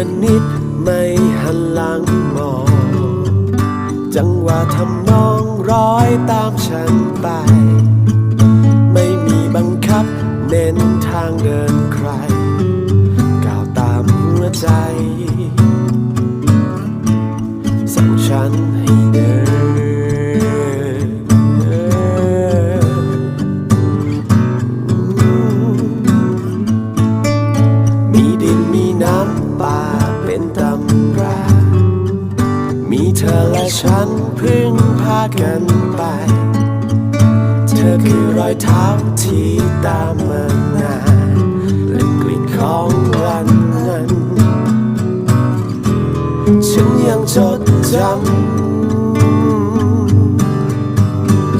ละนิดไม่หันหลังมอง จังหวะทำนองร้อยตามฉันไป ไม่มีบังคับเน้นทางเดินใคร ก้าวตามหัวใจ สั่งฉันให้เดินมีดินมีำป่าเป็นตำรา มีเธอและฉันพึ่งพากันไป เธอคือรอยเท้าที่ตามมานานและกลิ่นของวันนั้น ฉันยังจดจำ